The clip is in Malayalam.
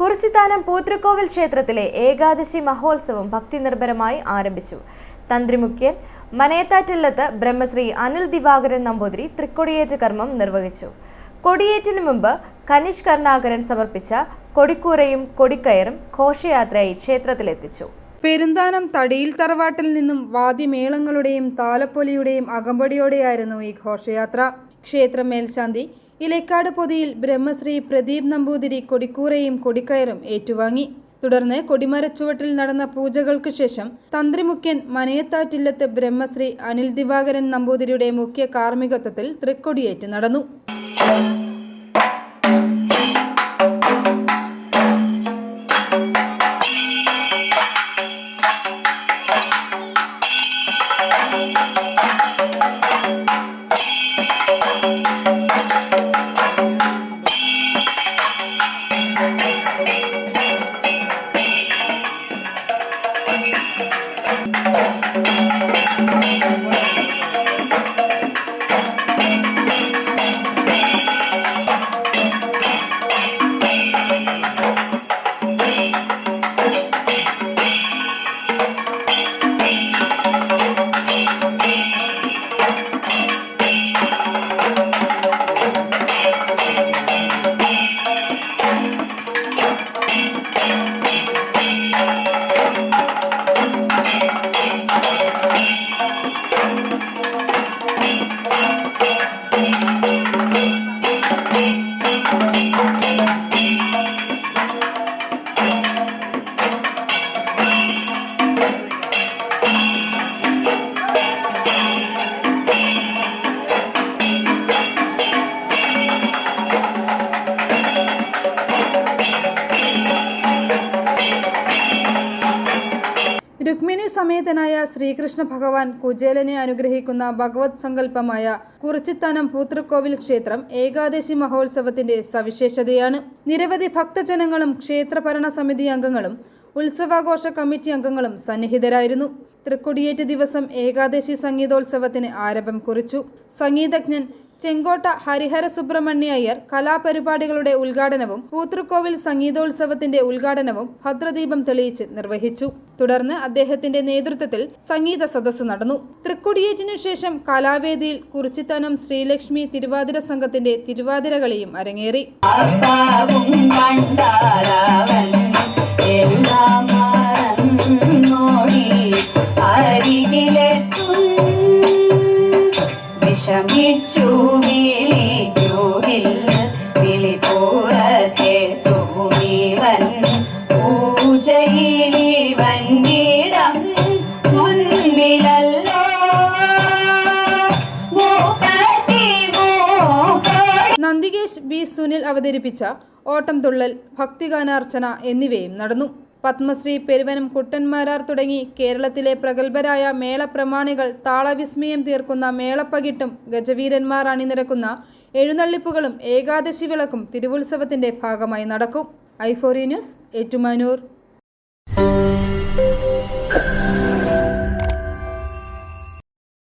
കുറിച്ചിത്താനം പൂത്തൃക്കോവിൽ ക്ഷേത്രത്തിലെ ഏകാദശി മഹോത്സവം ഭക്തിനിർഭരമായി ആരംഭിച്ചു. തന്ത്രിമുഖ്യൻ മനയത്താറ്റില്ലത്ത് ബ്രഹ്മശ്രീ അനിൽ ദിവാകരൻ നമ്പൂതിരി തൃക്കൊടിയേറ്റ് കർമ്മം നിർവഹിച്ചു. കൊടിയേറ്റിനു മുമ്പ് കനിഷ് കരുണാകരൻ സമർപ്പിച്ച കൊടിക്കൂരയും കൊടിക്കയറും ഘോഷയാത്രയായി ക്ഷേത്രത്തിലെത്തിച്ചു. പെരുന്താനം തടിയിൽ തറവാട്ടിൽ നിന്നും വാദ്യമേളങ്ങളുടെയും താലപ്പൊലിയുടെയും അകമ്പടിയോടെയായിരുന്നു ഈ ഘോഷയാത്ര. ക്ഷേത്രം മേൽശാന്തി ഇലക്കാട് പൊതിയിൽ ബ്രഹ്മശ്രീ പ്രദീപ് നമ്പൂതിരി കൊടിക്കൂറയും കൊടിക്കയറും ഏറ്റുവാങ്ങി. തുടർന്ന് കൊടിമരച്ചുവട്ടിൽ നടന്ന പൂജകൾക്ക് ശേഷം തന്ത്രിമുഖ്യൻ മനയത്താറ്റില്ലത്ത് ബ്രഹ്മശ്രീ അനിൽ ദിവാകരൻ നമ്പൂതിരിയുടെ മുഖ്യ കാർമ്മികത്വത്തിൽ തൃക്കൊടിയേറ്റ് നടന്നു. രുക്മിണി സമേതനായ ശ്രീകൃഷ്ണ ഭഗവാൻ കുചേലനെ അനുഗ്രഹിക്കുന്ന ഭഗവത് സങ്കല്പമായ കുറിച്ചിത്താനം പൂത്തൃക്കോവിൽ ക്ഷേത്രം ഏകാദശി മഹോത്സവത്തിന്റെ സവിശേഷതയാണ്. നിരവധി ഭക്തജനങ്ങളും ക്ഷേത്ര ഭരണസമിതി അംഗങ്ങളും ഉത്സവാഘോഷ കമ്മിറ്റി അംഗങ്ങളും സന്നിഹിതരായിരുന്നു. തൃക്കൊടിയേറ്റ് ദിവസം ഏകാദശി സംഗീതോത്സവത്തിന് ആരംഭം കുറിച്ചു. സംഗീതജ്ഞൻ ചെങ്കോട്ട ഹരിഹര സുബ്രഹ്മണ്യ അയ്യർ കലാപരിപാടികളുടെ ഉദ്ഘാടനവും പൂത്തൃക്കോവിൽ സംഗീതോത്സവത്തിന്റെ ഉദ്ഘാടനവും ഭദ്രദീപം തെളിയിച്ച് നിർവഹിച്ചു. തുടർന്ന് അദ്ദേഹത്തിന്റെ നേതൃത്വത്തിൽ സംഗീത സദസ്സ് നടന്നു. തൃക്കൊടിയേറ്റിനു ശേഷം കലാവേദിയിൽ കുറിച്ചിത്തനം ശ്രീലക്ഷ്മി തിരുവാതിര സംഘത്തിന്റെ തിരുവാതിരകളിയും അരങ്ങേറി. നന്ദികേശ് ബി സുനിൽ അവതരിപ്പിച്ച ഓട്ടം തുള്ളൽ ഭക്തിഗാനാർച്ചന എന്നിവയും നടന്നു. പത്മശ്രീ പെരുവനം കുട്ടന്മാരാർ തുടങ്ങി കേരളത്തിലെ പ്രഗത്ഭരായ മേളപ്രമാണികൾ താളവിസ്മയം തീർക്കുന്ന മേളപ്പകിട്ടും ഗജവീരന്മാർ അണിനിരക്കുന്ന എഴുന്നള്ളിപ്പുകളും ഏകാദശി വിളക്കും തിരുവുത്സവത്തിന്റെ ഭാഗമായി നടക്കും. ഐഫോറി ന്യൂസ് ഏറ്റുമാനൂർ.